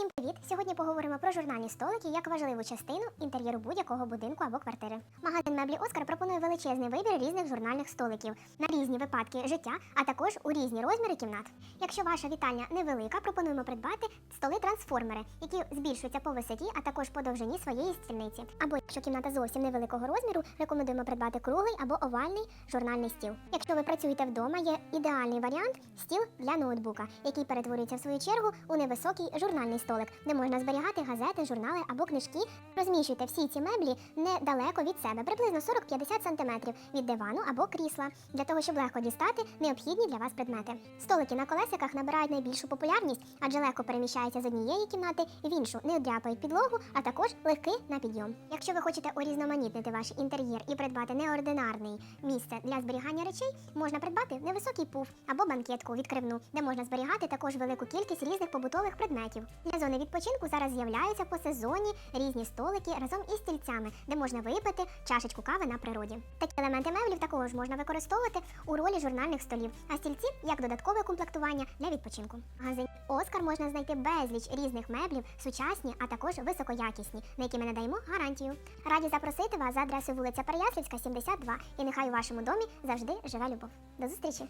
Всім привіт! Сьогодні поговоримо про журнальні столики як важливу частину інтер'єру будь-якого будинку або квартири. Магазин меблі Оскар пропонує величезний вибір різних журнальних столиків на різні випадки життя, а також у різні розміри кімнат. Якщо ваша вітальня невелика, пропонуємо придбати столи-трансформери, які збільшуються по висоті, а також по довжині своєї стільниці. Або якщо кімната зовсім невеликого розміру, рекомендуємо придбати круглий або овальний журнальний стіл. Якщо ви працюєте вдома, є ідеальний варіант стіл для ноутбука, який перетворюється в свою чергу у невисокий журнальний столик, де можна зберігати газети, журнали або книжки. Розміщуйте всі ці меблі недалеко від себе, приблизно 40-50 см від дивану або крісла, для того, щоб легко дістати необхідні для вас предмети. Столики на колесиках набирають найбільшу популярність, адже легко переміщаються з однієї кімнати в іншу, не дряпають підлогу, а також легкі на підйом. Якщо ви хочете урізноманітнити ваш інтер'єр і придбати неординарний місце для зберігання речей, можна придбати невисокий пуф або банкетку відкривну, де можна зберігати також велику кількість різних побутових предметів. Для зони відпочинку зараз з'являються по сезоні різні столики разом із стільцями, де можна випити чашечку кави на природі. Такі елементи меблів також можна використовувати у ролі журнальних столів, а стільці як додаткове комплектування для відпочинку. В магазині Оскар можна знайти безліч різних меблів, сучасні, а також високоякісні, на які ми надаємо гарантію. Раді запросити вас за адресою вулиця Переяслівська, 72, і нехай у вашому домі завжди живе любов. До зустрічі!